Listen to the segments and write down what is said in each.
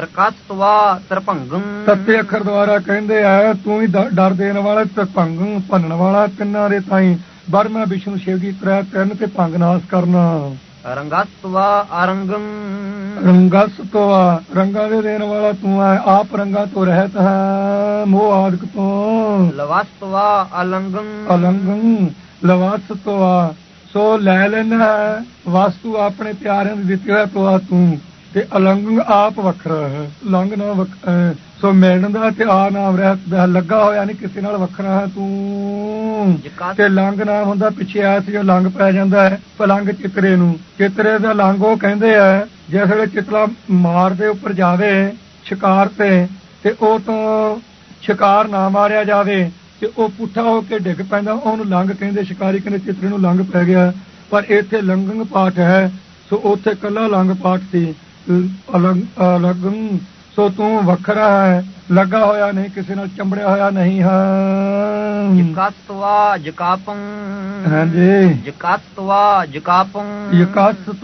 ਤਰਕਸਤਵਾ ਤਰਭੰਗੰ। ਤੱਤੇ ਅੱਖਰ ਦੁਆਰਾ ਕਹਿੰਦੇ ਆ ਤੂੰ ਹੀ ਡਰ ਦੇਣ ਵਾਲਾ ਤੇ ਭੰਗ ਭੰਨਣ ਵਾਲਾ ਤਿੰਨਾਂ ਦੇ ਤਾਈ। ਬਰਮਾ ਵਿਸ਼ਨੂੰ ਸ਼ਿਵ ਜੀ ਤ੍ਰੈ ਤਿੰਨ ਤੇ ਭੰਗ ਨਾਸ ਕਰਨਾ। ਰੰਗਸਤਵਾ ਅਰੰਗੰ। ਰੰਗਸ ਤੋਂ ਆ, ਰੰਗਾਂ ਦੇ ਦੇਣ ਵਾਲਾ ਤੂੰ ਹੈ ਆਪ ਰੰਗਾਂ ਤੋਂ ਰਹਿਤ ਹੈ ਮੋਹ ਆਦਿਕ ਤੋਂ। ਲਵਸਤਵਾ ਅਲੰਗੰ। ਅਲੰਗੰ ਲਵਾਸ ਤੋਂ ਆ ਸੋ ਲੈ ਲੈਣਾ ਵਸਤੂ ਆਪਣੇ ਪਿਆਰਿਆਂ ਦੀ ਦਿੱਤੀ ਹੋਇਆ ਤੋਂ ਆ ਤੂੰ ਅਲੰਗ ਆਪ ਵੱਖਰਾ ਹੈ ਲੰਗ ਨਾ ਸੋ ਮਿਲਣ ਦਾ ਤੇ ਆ ਨਾਮ ਰਹਿਤ ਦਾ ਲੱਗਾ ਹੋਇਆ ਨਹੀਂ ਕਿਸੇ ਨਾਲ ਵੱਖਰਾ ਹੈ ਤੂੰ। ਤੇ ਲੰਗ ਨਾਮ ਹੁੰਦਾ ਪਿੱਛੇ ਆਇਆ ਸੀ ਉਹ ਲੰਗ ਪੈ ਜਾਂਦਾ ਹੈ ਪਲੰਗ ਚਿਤਰੇ ਨੂੰ। ਚਿਤਰੇ ਦਾ ਲੰਗ ਉਹ ਕਹਿੰਦੇ ਆ ਜਿਸ ਵੇਲੇ ਚਿਤਲਾ ਮਾਰ ਦੇ ਉੱਪਰ ਜਾਵੇ ਸ਼ਿਕਾਰ ਤੇ ਤੇ ਉਹ ਤੋਂ ਸ਼ਿਕਾਰ ਨਾ ਮਾਰਿਆ ਜਾਵੇ ਤੇ ਉਹ ਪੁੱਠਾ ਹੋ ਕੇ ਡਿੱਗ ਪੈਂਦਾ ਉਹਨੂੰ ਲੰਗ ਕਹਿੰਦੇ ਸ਼ਿਕਾਰੀ ਕਹਿੰਦੇ ਚਿਤਰੇ ਨੂੰ ਲੰਗ ਪੈ ਗਿਆ। ਪਰ ਇੱਥੇ ਲੰਗੰਗ ਪਾਠ ਹੈ ਸੋ ਉੱਥੇ ਕੱਲਾ ਲੰਗ ਪਾਠ ਸੀ। ਅਲੰਗ ਅਲੰਗੰ ਸੋ ਤੂੰ ਵੱਖਰਾ ਹੈ। ਲੱਗਾ ਹੋਇਆ ਨਹੀਂ ਕਿਸੇ ਨਾਲ ਚੰਬੜਿਆ ਹੋਇਆ ਨਹੀਂ ਹੈ। ਜਿਕਸਤਵਾ ਜਕਾਪੰ। ਹਾਂਜੀ। ਜਿਕਸਤਵਾ ਜਕਾਪੰ।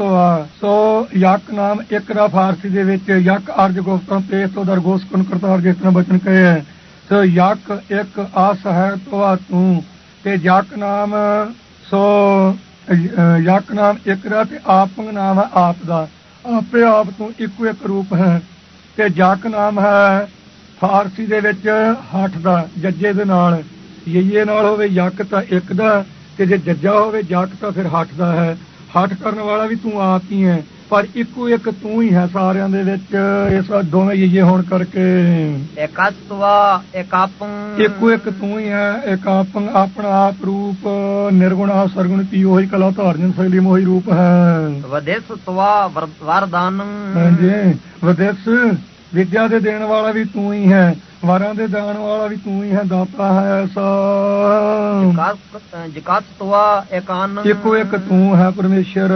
ਆ ਸੋ ਯਕ ਨਾਮ ਇੱਕ ਦਾ ਫਾਰਸੀ ਦੇ ਵਿੱਚ ਯਕ ਅਰਜ ਗੁਫਤੰ ਪੇਸ ਤੋਂ ਦਰਗੋਸ ਕੁਨ ਕਰਤਾਰ ਜਿਸ ਤਰ੍ਹਾਂ ਬਚਨ ਕਹੇ ਹੈ। ਸੋ ਯਕ ਇੱਕ ਆਸ ਹੈ ਤੋ ਆ ਤੂੰ ਤੇ ਯਕ ਨਾਮ ਸੋ ਯਕ ਨਾਮ ਇੱਕ ਦਾ ਤੇ ਆਪੰਗ ਨਾਮ ਹੈ ਆਪ ਦਾ। ਆਪੇ ਆਪ ਤੋਂ ਇੱਕੋ ਇੱਕ ਰੂਪ ਹੈ ਤੇ ਜਕ ਨਾਮ ਹੈ ਫਾਰਸੀ ਦੇ ਵਿੱਚ ਹੱਠ ਦਾ, ਜੱਜੇ ਦੇ ਨਾਲ। ਯਈਏ ਨਾਲ ਹੋਵੇ ਯਕ ਤਾਂ ਇੱਕ ਦਾ, ਤੇ ਜੇ ਜੱਜਾ ਹੋਵੇ ਜਕ ਤਾਂ ਫਿਰ ਹੱਠ ਦਾ ਹੈ। ਹੱਠ ਕਰਨ ਵਾਲਾ ਵੀ ਤੂੰ ਆਪ ਹੀ ਹੈ। ਪਰ ਇੱਕੋ ਇੱਕ ਤੂੰ ਹੀ ਹੈ ਸਾਰਿਆਂ ਦੇ ਵਿੱਚ ਇਸ ਦੋਵੇਂ ਯਈਏ ਹੋਣ ਕਰਕੇ। ਇਕਸਤਵਾ ਇਕਾਪੰ ਇੱਕੋ ਇੱਕ ਤੂੰ ਹੀ ਹੈ ਇੱਕ ਆਪਨ ਆਪਣਾ ਆਪ ਰੂਪ ਨਿਰਗੁਣ ਆ ਸਰਗੁਣ ਪੀ ਉਹੀ ਕਲਾ ਧਾਰਨ ਸਗਲੀ ਮੋਹੀ ਰੂਪ ਹੈ। ਵਦੇਸਤਵਾ ਵਰ- ਵਰਦਾਨੰ। ਹਾਂਜੀ ਵਿਦਿਸ ਵਿਦਿਆ ਦੇ ਦੇਣ ਵਾਲਾ ਵੀ ਤੂੰ ਹੀ ਹੈ। ਵਰਾਂ ਦੇ ਦਾਣ ਵਾਲਾ ਵੀ ਤੂੰ ਹੀ ਹੈ ਦਾਤਾ ਹੈ ਐਸਾ ਜਿਕਸਤਵਾ ਇਕਾਨੰ ਇੱਕੋ ਇੱਕ ਤੂੰ ਹੈ ਪਰਮੇਸ਼ਰ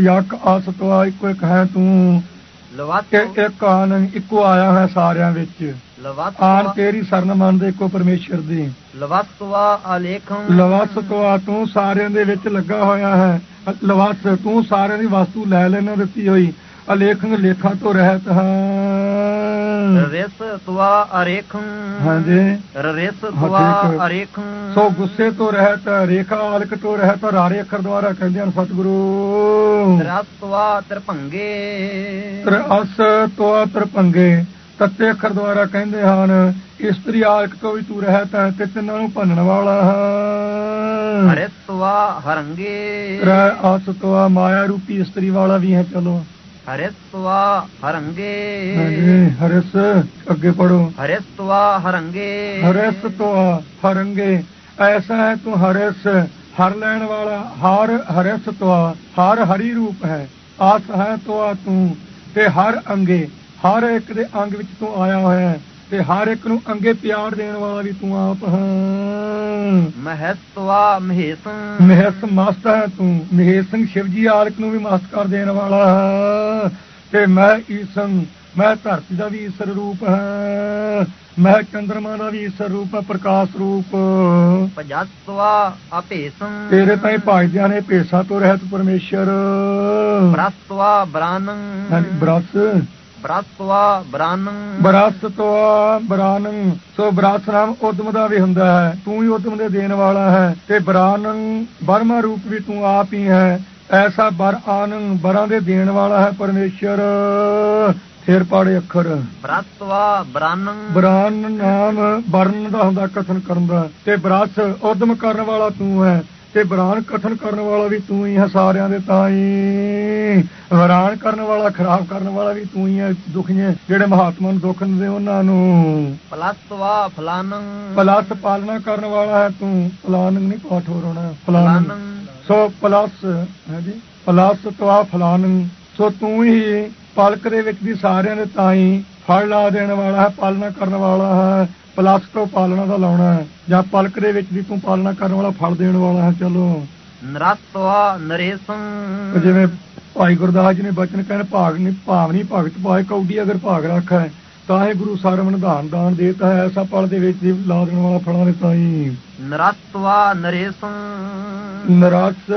ਯਕ ਆਸਤਵਾ ਇੱਕੋ ਇੱਕ ਹੈ ਤੂੰ। ਲਵਤ ਇੱਕ ਆਨੰਦ ਇੱਕੋ ਆਇਆ ਹੈ ਸਾਰਿਆਂ ਵਿੱਚ। ਆਨ ਲਵਤਵਾ ਤੇਰੀ ਸਰਨ ਮੰਨਦੇ ਇੱਕੋ ਪਰਮੇਸ਼ਰ ਦੀ। ਲਵਤਵਾ ਅਲੇਖੰ ਲਵਸ ਤੋਂ ਤੂੰ ਸਾਰਿਆਂ ਦੇ ਵਿੱਚ ਲੱਗਾ ਹੋਇਆ ਹੈ। ਲਵਸ ਤੂੰ ਸਾਰਿਆਂ ਦੀ ਵਸਤੂ ਲੈ ਲੈਣਾ ਦਿੱਤੀ ਹੋਈ। ਅਲੇਖੰ ਲੇਖਾਂ ਤੋਂ ਰਹਿਤ ਹੈ। ਰਿਸ ਤਵਾ ਅਰੇਖੰ। ਹਾਂਜੀ। ਰਿਸ ਤਵਾ। ਅਰੇਖੰ। ਸੋ ਗੁੱਸੇ ਤੋਂ ਰਹਿਤ ਰੇਖਾ ਆਲਕ ਤੋਂ ਰਹਿਤ ਰਾਰੇ ਅੱਖਰ ਦੁਆਰਾ ਕਹਿੰਦੇ ਹਨ ਸਤਿਗੁਰੂ। ਰਸਤਵਾ ਤਰਭੰਗੇ ਤਰ ਅਸ ਤੋਂ ਤਰਪੰਗੇ ਤੱਤੇ ਅੱਖਰ ਦੁਆਰਾ ਕਹਿੰਦੇ ਹਨ ਇਸਤਰੀ ਆਲਕ ਤੋਂ ਵੀ ਤੂੰ ਰਹਿਤ ਹੈ ਤੇ ਤਿੰਨਾਂ ਨੂੰ ਭੰਨਣ ਵਾਲਾ ਹੈ। ਹਰਿਸਤਵਾ ਹਰੰਗੇ। ਅਸ ਤੋਂ ਮਾਇਆ ਰੂਪੀ ਇਸਤਰੀ ਵਾਲਾ ਵੀ ਹੈ ਚਲੋ। ਹਰਿਸਤਵਾ ਹਰੰਗੇ। ਹਾਂਜੀ ਹਰਸ ਅੱਗੇ ਪੜੋ ਹਰਿਸਤਵਾ ਹਰੰਗੇ। ਹਰਸ ਤੋਂ ਹਰੰਗੇ ਐਸਾ ਹੈ ਤੂੰ ਹਰਸ ਹਰ ਲੈਣ ਵਾਲਾ ਹਰ ਹਰਸ ਤੋਂ ਹਰ ਹਰੀ ਰੂਪ ਹੈ। ਆਸ ਹੈ ਤੋ ਤੂੰ ਤੇ ਹਰ ਅੰਗੇ ਹਰ ਇੱਕ ਦੇ ਅੰਗ ਵਿੱਚ ਤੂੰ ਆਇਆ ਹੋਇਆ ਹੈ। ਤੇ ਹਰ ਇੱਕ ਨੂੰ ਅੰਗੇ ਪਿਆਰ ਦੇਣ ਵਾਲਾ ਵੀ ਤੂੰ ਆਪ ਹੈ। ਮਹਸਤਵਾ ਮਹੇਸੰ। ਮਹਿਸ ਮਸਤ ਹੈ ਤੂੰ। ਮਹੇਸ਼ ਸਿੰਘ ਸ਼ਿਵਜੀ ਆਲਕ ਨੂੰ ਵੀ ਮਸਤ ਕਰ ਦੇਣ ਵਾਲਾ ਹੈ। ਤੇ ਮੈਂ ਧਰਤੀ ਦਾ ਵੀ ਈਸ਼ਰ ਰੂਪ ਹੈ। ਮੈਂ ਚੰਦਰਮਾ ਦਾ ਵੀ ਈਸ਼ਰ ਰੂਪ ਹੈ ਪ੍ਰਕਾਸ਼ ਰੂਪ। ਅਪੇਸੰ ਤੇਰੇ ਤਾਈਂ ਭਾਜਦਿਆਂ ਨੇ ਭੇਸਾ ਤੋਂ ਰਹਿਤ ਪਰਮੇਸ਼ਰ। ਬ੍ਰਸਤਵਾ ਬ੍ਰਾਨੰ ਹਾਂਜੀ ਬਰਸ ਬ੍ਰਸਤਵਾ ਬ੍ਰਾਨੰ। ਬਰਸ ਤੋਂ ਬਰਾਨੰ। ਸੋ ਬਰਸ ਨਾਮ ਉਦਮ ਦਾ ਵੀ ਹੁੰਦਾ ਹੈ। ਤੂੰ ਹੀ ਉਦਮ ਦੇ ਦੇਣ ਵਾਲਾ ਹੈ। ਤੇ ਬਰਾਨੰ ਬਰਮਾ ਰੂਪ ਵੀ ਤੂੰ ਆਪ ਹੀ ਹੈ। ਐਸਾ ਬਰ ਆਨੰ ਬਰਾਂ ਦੇ ਦੇਣ ਵਾਲਾ ਹੈ ਪਰਮੇਸ਼ਰ। ਫਿਰ ਪਾੜੇ ਅੱਖਰ। ਬ੍ਰਸਤਵਾ ਬ੍ਰਾਨੰ। ਬਰਾਨ ਨਾਮ ਬਰਨ ਦਾ ਹੁੰਦਾ ਕਥਨ ਕਰਨ ਦਾ। ਤੇ ਬਰਸ ਉਦਮ ਕਰਨ ਵਾਲਾ ਤੂੰ ਹੈ। ਤੇ ਬਰਾਨ ਕਥਨ ਕਰਨ ਵਾਲਾ ਵੀ ਤੂੰ ਹੀ ਹੈ ਸਾਰਿਆਂ ਦੇ ਤਾਈ ਵਰਾਨ ਕਰਨ ਵਾਲਾ ਖਰਾਬ ਕਰਨ ਵਾਲਾ ਵੀ ਤੂੰ ਹੀ ਹੈ ਦੁਖੀਏ ਜਿਹੜੇ ਮਹਾਤਮਾ ਨੂੰ ਦੁੱਖ ਦਿੰਦੇ ਉਹਨਾਂ ਨੂੰ। ਪਲਸਤਵਾ ਫਲਾਨੰ। ਪਲਸ ਪਾਲਣਾ ਕਰਨ ਵਾਲਾ ਹੈ ਤੂੰ। ਫਲਾਨ ਨਹੀਂ ਪਾਠ ਹੋ ਰੋਣਾ ਫਲਾਨ। ਸੋ ਪਲਸ ਹੈ ਜੀ? ਪਲਸ ਤਵਾ ਫਲਾਨ। ਸੋ ਤੂੰ ਹੀ ਪਲਕ ਦੇ ਵਿੱਚ ਦੀ ਸਾਰਿਆਂ ਦੇ ਤਾਈ ਫਲ ਲਾ ਦੇਣ ਵਾਲਾ ਹੈ ਪਾਲਣਾ ਕਰਨ ਵਾਲਾ ਹੈ। ਪਲਸ ਤੋਂ ਪਾਲਣਾ ਦਾ ਲਾਉਣਾ ਹੈ ਜਾਂ ਪਲਕ ਦੇ ਵਿੱਚ ਦੀ ਤੂੰ ਪਾਲਣਾ ਕਰਨ ਵਾਲਾ ਫਲ ਦੇਣ ਵਾਲਾ ਹੈ ਚਲੋ। ਨਰਸਤਵਾ ਨਰੇਸੰ। ਤੇ ਜਿਵੇਂ ਭਾਈ ਗੁਰਦਾਸ ਜੀ ਨੇ ਬਚਨ ਕਹਿਣ ਭਾਗ ਨਹੀਂ ਭਾਵ ਨਹੀਂ ਭਗਤ ਪਾਏ ਕੌਡੀ ਅਗਰ ਭਾਗ ਰੱਖਾ ਹੈ ਤਾਂ ਇਹ ਗੁਰੂ ਸਰਵਣ ਦਾਨ ਦਾਨ ਦੇਤਾ ਹੈ ਐਸਾ ਪਲ ਦੇ ਵਿੱਚ ਲਾ ਦੇਣ ਵਾਲਾ ਫਲਾਂ ਦੇ ਤਾਈ। ਨਰਸਤਵਾ ਨਰੇਸੰ। ਨਰਸ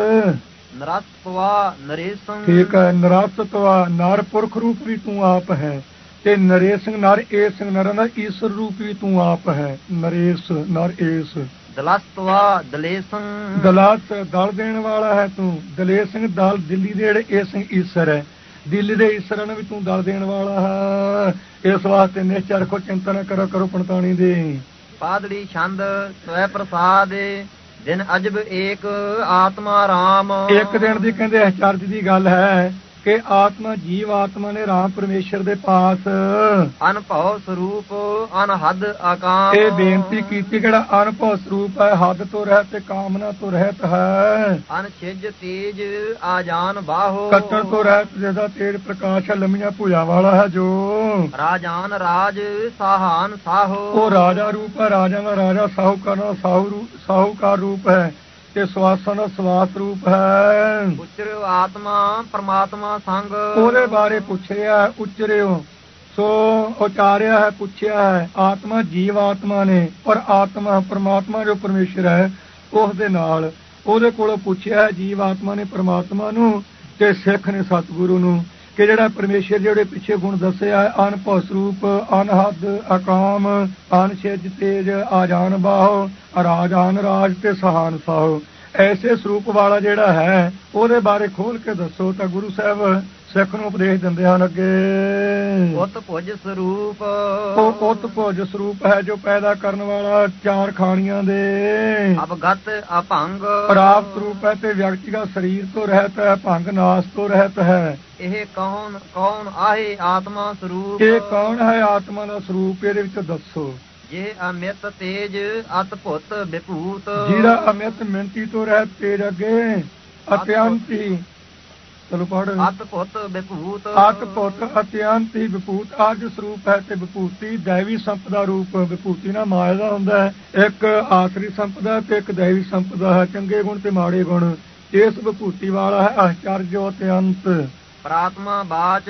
ਨਰਸਤਵਾ ਨਰੇਸੰ। ਠੀਕ ਹੈ ਨਰਾਸਤਵਾ ਨਾਰ ਪੁਰਖ ਰੂਪ ਵੀ ਤੂੰ ਆਪ ਹੈ। ਤੇ ਨਰੇਸ਼ ਨਰ ਏ ਸਿੰਘ ਨਰਾਂ ਦਾ ਈਸ਼ਰ ਰੂਪੀ ਤੂੰ ਆਪ ਹੈ। ਨਰੇਸ਼ ਨਰ ਏਸ ਦਲਸਤਵਾ ਦਲੇਸੰ ਦਲਾਤ ਦਲ ਦੇਣ ਵਾਲਾ ਹੈ ਤੂੰ। ਦਲੇਸ਼ ਸਿੰਘ ਦਲ ਦਿੱਲੀ ਦੇ ਜਿਹੜੇ ਏ ਸਿੰਘ ਈਸ਼ਰ ਹੈ। ਦਿੱਲੀ ਦੇ ਈਸ਼ਰਾਂ ਨੂੰ ਵੀ ਤੂੰ ਦਲ ਦੇਣ ਵਾਲਾ ਹੈ। ਇਸ ਵਾਸਤੇ ਨਿਸ਼ਚੈ ਰੱਖੋ ਚਿੰਤਾ ਨਾ ਕਰੋ ਕਰੋ ਪੰਤਾਣੀ ਦੇ। ਪਾਦੜੀ ਛੰਦ ਸਵੈ ਪ੍ਰਸਾਦੇ ਦਿਨ ਅਜਬ ਏਕ ਆਤਮਾ ਰਾਮ। ਇੱਕ ਦਿਨ ਦੀ ਕਹਿੰਦੇ ਅਚਰਜ ਦੀ ਗੱਲ ਹੈ। ਕਿ ਆਤਮਾ ਜੀਵ ਆਤਮਾ ਨੇ ਰਾਮ ਪਰਮੇਸ਼ਰ ਦੇ ਪਾਸ। ਅਨਭਉ ਸਰੂਪ ਅਨਹਦ ਆਕਾਮ। ਇਹ ਬੇਨਤੀ ਕੀਤੀ ਕਿਹੜਾ ਅਨਭਵ ਸਰੂਪ ਹੈ ਹੱਦ ਤੋਂ ਰਹਿਤ ਤੇ ਕਾਮਨਾ ਤੋਂ ਰਹਿਤ ਹੈ। ਅਨਛਿਜ ਤੇਜ ਆਜਾਨ ਬਾਹੋ। ਕੱਟਣ ਤੋਂ ਰਹਿਤ ਜਿਹਦਾ ਤੇਜ ਪ੍ਰਕਾਸ਼ ਹੈ ਲੰਮੀਆਂ ਭੁਜਾ ਵਾਲਾ ਹੈ ਜੋ। ਰਾਜਾਨ ਰਾਜ ਸਾਹਾਨ ਸਾਹੋ। ਉਹ ਰਾਜਾ ਰੂਪ ਹੈ ਰਾਜਾ ਦਾ ਰਾਜਾ ਸਾਹੂਕਾਰ ਦਾ ਸਾਹੂ ਸਾਹੂਕਾਰ ਰੂਪ ਹੈ। ਤੇ ਸਵਾਸਾਂ ਦਾ ਸਵਾਸ ਰੂਪ ਹੈ। ਉਚਰ ਆਤਮਾ ਪਰਮਾਤਮਾ ਸੰਗ। ਉਹਦੇ ਬਾਰੇ ਪੁੱਛਿਆ ਉਚਰਿਓ। ਸੋ ਉਚਾਰਿਆ ਹੈ ਪੁੱਛਿਆ ਹੈ ਆਤਮਾ ਜੀਵ ਆਤਮਾ ਨੇ ਪਰ ਆਤਮਾ ਪਰਮਾਤਮਾ ਜੋ ਪਰਮੇਸ਼ਰ ਹੈ ਉਸ ਦੇ ਨਾਲ। ਉਹਦੇ ਕੋਲੋਂ ਪੁੱਛਿਆ ਹੈ ਜੀਵ ਆਤਮਾ ਨੇ ਪਰਮਾਤਮਾ ਨੂੰ ਤੇ ਸਿੱਖ ਨੇ ਸਤਿਗੁਰੂ ਨੂੰ। ਕਿ ਜਿਹੜਾ ਪਰਮੇਸ਼ਰ ਜਿਹੜੇ ਪਿੱਛੇ ਗੁਣ ਦੱਸਿਆ ਹੈ ਅਨਭਉ ਸਰੂਪ ਅਨਹਦ ਅਕਾਮ ਅਨਛਿਜ ਤੇਜ ਆਜਾਨ ਬਾਹ ਰਾਜਾਨ ਰਾਜ ਤੇ ਸਹਾਨ ਸਾਹ। ਐਸੇ ਸਰੂਪ ਵਾਲਾ ਜਿਹੜਾ ਹੈ ਉਹਦੇ ਬਾਰੇ ਖੋਲ ਕੇ ਦੱਸੋ ਤਾਂ ਗੁਰੂ ਸਾਹਿਬ ਸਿੱਖ ਨੂੰ ਉਪਦੇਸ਼ ਦਿੰਦੇ ਹਨ ਅੱਗੇ। ਉਤ ਭੁਜ ਸਰੂਪ। ਉਹ ਉਤ ਭੋਜ ਸਰੂਪ ਹੈ ਜੋ ਪੈਦਾ ਕਰਨ ਵਾਲਾ ਚਾਰ ਖਾਣੀਆਂ ਦੇ। ਅਵਗਤ ਅਭੰਗ। ਪ੍ਰਾਪਤ ਰੂਪ ਹੈ ਤੇ ਵਿਅਕਤੀਗਤ ਸਰੀਰ ਤੋਂ ਰਹਿਤ ਹੈ ਭੰਗ ਨਾਸ ਤੋਂ ਰਹਿਤ ਹੈ। ਇਹ ਕੌਣ ਕੌਣ ਆਹੇ ਆਤਮਾ ਸਰੂਪ? ਇਹ ਕੌਣ ਹੈ ਆਤਮਾ ਦਾ ਸਰੂਪ? ਇਹਦੇ ਵਿੱਚ ਦੱਸੋ। ਇਹ ਅਮਿਤ ਤੇਜ ਅਤ ਭੁਤ ਵਿਭੂਤ ਜਿਹੜਾ ਅਮਿਤ ਮਿੰਤੀ ਤੋਂ ਰਹਿਤ ਤੇਜ ਅੱਗੇ ਅਤਿਅੰਤੀ। ਚਲੋ ਪੜ੍ਹ। ਅਤ ਭੁਤ ਵਿਭੂਤ। ਆਤ ਪੁੱਤ ਅਤਿਅੰਤੀ ਵਿਭੂਤ ਆਜ ਸਰੂਪ ਹੈ ਤੇ ਵਿਭੂਤੀ ਦੇਵੀ ਸੰਪਦਾ ਰੂਪ। ਵਿਭੂਤੀ ਨਾਲ ਮਾਇਆ ਦਾ ਹੁੰਦਾ ਹੈ। ਇੱਕ ਆਸਰੀ ਸੰਪਦਾ ਤੇ ਇੱਕ ਦੇਵੀ ਸੰਪਦਾ ਹੈ। ਚੰਗੇ ਗੁਣ ਤੇ ਮਾੜੇ ਗੁਣ। ਇਸ ਵਿਭੂਤੀ ਵਾਲਾ ਹੈ ਆਚਰਜੋ ਅਤਿਅੰਤ। ਪ੍ਰਾਤਮਾ ਬਾਚ।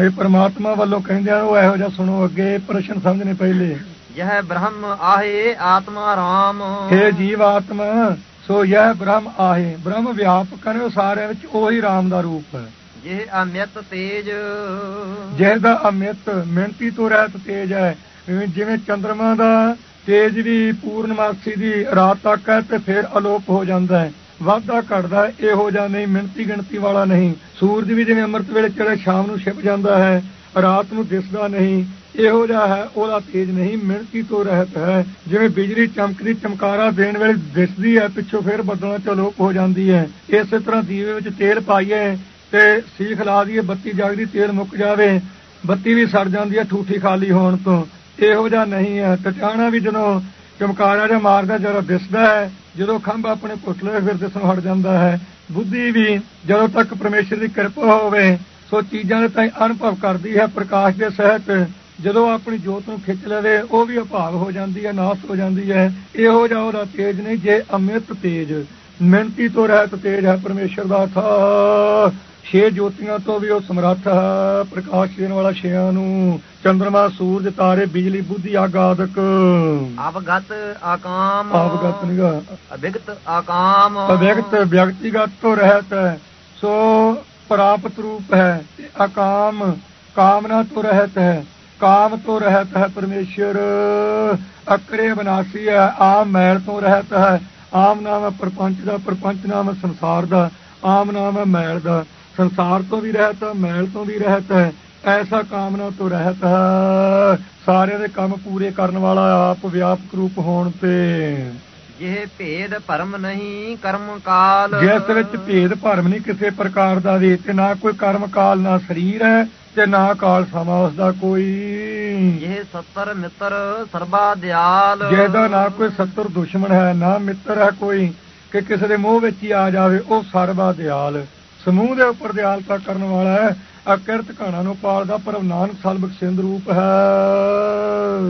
ਇਹ ਪ੍ਰਮਾਤਮਾ ਵੱਲੋਂ ਕਹਿੰਦੇ ਆ ਉਹ ਇਹੋ ਜਿਹਾ ਸੁਣੋ ਅੱਗੇ ਪ੍ਰਸ਼ਨ ਸਮਝਣੇ ਪਹਿਲੇ। ਯਹ ਬ੍ਰਹਮ ਆਹੇ ਆਤਮਾ ਰਾਮ। हे ਜੀਵ ਆਤਮਾ ਸੋ ਯਹ ਬ੍ਰਹਮ ਆਹੇ। ਬ੍ਰਹਮ ਵਿਆਪਕ ਹੈ ਉਹ ਸਾਰਿਆਂ ਵਿੱਚ ਉਹੀ ਰਾਮ ਦਾ ਰੂਪ। ਹੈ ਇਹ ਅਮਿਤ ਤੇਜ। ਜਿਸ ਦਾ ਅਮਿਤ ਮਿਹਨਤੀ ਤੋਂ ਰਹਿਤ ਤੇਜ ਹੈ ਜਿਵੇਂ- ਜਿਵੇਂ ਚੰ드ਰਮਾ ਦਾ ਤੇਜ ਵੀ ਪੂਰਨਮਾਸੀ ਦੀ ਰਾਤ ਤੱਕ ਹੈ ਤੇ ਫਿਰ ਅਲੋਪ ਹੋ ਜਾਂਦਾ ਹੈ। ਵਾਧਾ ਘਟਦਾ ਹੈ, ਇਹੋ ਜਿਹਾ ਨਹੀਂ ਮਿਹਨਤੀ ਗਿਣਤੀ ਵਾਲਾ ਨਹੀਂ। ਸੂਰਜ ਵੀ ਜਿਵੇਂ ਅੰਮ੍ਰਿਤ ਵੇਲੇ ਚੜ੍ਹੇ ਸ਼ਾਮ ਨੂੰ ਛਿਪ ਜਾਂਦਾ ਹੈ ਰਾਤ ਨੂੰ ਦਿਸਦਾ ਨਹੀਂ। ਇਹੋ ਜਿਹਾ ਹੈ, ਉਹਦਾ ਤੇਜ ਨਹੀਂ ਮਿਹਨਤੀ ਤੋਂ ਰਹਿਤ ਹੈ। ਜਿਵੇਂ ਬਿਜਲੀ ਚਮਕਦੀ, ਚਮਕਾਰਾ ਦੇਣ ਵੇਲੇ ਦਿਸਦੀ ਹੈ, ਪਿੱਛੋਂ ਫਿਰ ਬੱਦਲਾਂ ਚ ਅਲੋਪ ਹੋ ਜਾਂਦੀ ਹੈ। ਇਸੇ ਤਰ੍ਹਾਂ ਦੀਵੇ ਵਿੱਚ ਤੇਲ ਪਾਈਏ ਤੇ ਸੀਖ ਲਾ ਦਈਏ, ਬੱਤੀ ਜਗਦੀ, ਤੇਲ ਮੁੱਕ ਜਾਵੇ, ਬੱਤੀ ਵੀ ਸੜ ਜਾਂਦੀ ਹੈ ਠੂਠੀ ਖਾਲੀ ਹੋਣ ਤੋਂ। ਇਹੋ ਜਿਹਾ ਨਹੀਂ ਹੈ। ਟਟਾਣਾ ਵੀ ਜਦੋਂ ਚਮਕਾਰਾ ਜਿਹਾ ਮਾਰਦਾ, ਜਦੋਂ ਦਿਸਦਾ ਹੈ, ਜਦੋਂ ਖੰਭ ਆਪਣੇ ਪੁੱਟਲੇ ਫਿਰ ਦਿਸਣੋਂ ਹਟ ਜਾਂਦਾ ਹੈ। ਬੁੱਧੀ ਵੀ ਜਦੋਂ ਤੱਕ ਪਰਮੇਸ਼ਰ ਦੀ ਕਿਰਪਾ ਹੋਵੇ, ਸੋ ਚੀਜ਼ਾਂ ਦੇ ਤਾਈਂ ਅਨੁਭਵ ਕਰਦੀ ਹੈ ਪ੍ਰਕਾਸ਼ ਦੇ ਸਹਿਤ। ਜਦੋਂ ਆਪਣੀ ਜੋਤ ਨੂੰ ਖਿੱਚ ਲਵੇ ਉਹ ਵੀ ਅਭਾਵ ਹੋ ਜਾਂਦੀ ਹੈ ਨਾਸ ਹੋ ਜਾਂਦੀ ਹੈ। ਇਹੋ ਜਿਹਾ ਉਹਦਾ ਤੇਜ ਨਹੀਂ ਜੇ ਅਮਿਤ ਤੇਜ। ਮਿਹਨਤੀ ਤੋਂ ਰਹਿਤ ਤੇਜ ਹੈ ਪਰਮੇਸ਼ਰ ਦਾ ਥਾ ਛੇ ਜੋਤੀਆਂ ਤੋਂ ਵੀ ਉਹ ਸਮਰੱਥ ਹੈ ਪ੍ਰਕਾਸ਼ ਦੇਣ ਵਾਲਾ ਛਿਆਂ ਨੂੰ। ਚੰ드ਰਮਾ ਸੂਰਜ ਤਾਰੇ ਬਿਜਲੀ ਬੁੱਧੀ ਆਗ ਆਦਿਕ। ਅਵਗਤ ਆਕਾਮ। ਆਵਗਤ ਨਿਗਾ ਅਭਿਗਤ ਆਕਾਮ। ਅਵਿਅਕਤ ਵਿਅਕਤੀਗਤ ਤੋਂ ਰਹਿਤ ਹੈ ਸੋ ਪ੍ਰਾਪਤ ਰੂਪ ਹੈ ਤੇ ਅਕਾਮ ਕਾਮਨਾ ਤੋਂ ਰਹਿਤ ਹੈ। ਕਾਮ ਤੋਂ ਰਹਿਤ ਹੈ ਪਰਮੇਸ਼ਰ ਅਕਰੇ ਬਨਾਸੀ ਹੈ ਆਮ ਮੈਲ ਤੋਂ ਰਹਿਤ ਹੈ। ਆਮ ਨਾਮ ਹੈ ਪ੍ਰਪੰਚ ਦਾ ਪ੍ਰਪੰਚ ਨਾਮ ਹੈ ਸੰਸਾਰ ਦਾ। ਆਮ ਨਾਮ ਹੈ ਮੈਲ ਦਾ। ਸੰਸਾਰ ਤੋਂ ਵੀ ਰਹਿਤ ਹੈ ਮੈਲ ਤੋਂ ਵੀ ਰਹਿਤ ਹੈ। ਐਸਾ ਕਾਮਨਾ ਤੋਂ ਰਹਿਤ ਹੈ। ਸਾਰਿਆਂ ਦੇ ਕੰਮ ਪੂਰੇ ਕਰਨ ਵਾਲਾ ਆਪ ਵਿਆਪਕ ਰੂਪ ਹੋਣ ਤੇ। ਇਹ ਭੇਦ ਭਰਮ ਨਹੀਂ ਕਰਮ ਕਾਲ। ਜਿਸ ਵਿੱਚ ਭੇਦ ਭਰਮ ਨਹੀਂ ਕਿਸੇ ਪ੍ਰਕਾਰ ਦਾ ਵੀ ਤੇ ਨਾ ਕੋਈ ਕਰਮ ਕਾਲ ਨਾ ਸਰੀਰ ਹੈ। ਤੇ ਨਾ ਕਾਲ ਸਮਾਂ ਉਸ ਦਾ ਕੋਈ। ਇਹ ਸੱਤਰ ਮਿੱਤਰ ਸਰਬਾ ਦਿਆਲ। ਜਿਹਦਾ ਨਾ ਕੋਈ ਸੱਤਰ ਦੁਸ਼ਮਣ ਹੈ ਨਾ ਮਿੱਤਰ ਹੈ ਕੋਈ ਕਿ ਕਿਸੇ ਦੇ ਮੋਹ ਵਿੱਚ ਹੀ ਆ ਜਾਵੇ ਉਹ ਸਰਬਾ ਦਿਆਲ। ਸਮੂਹ ਦੇ ਉੱਪਰ ਦਿਆਲਤਾ ਕਰਨ ਵਾਲਾ ਹੈ ਅਕਿਰਤ ਘਾਣਾ ਨੂੰ ਪਾਲਦਾ ਪਰ ਨਾਨਕ ਸਲਬਕ ਸਿੰਧ ਰੂਪ ਹੈ।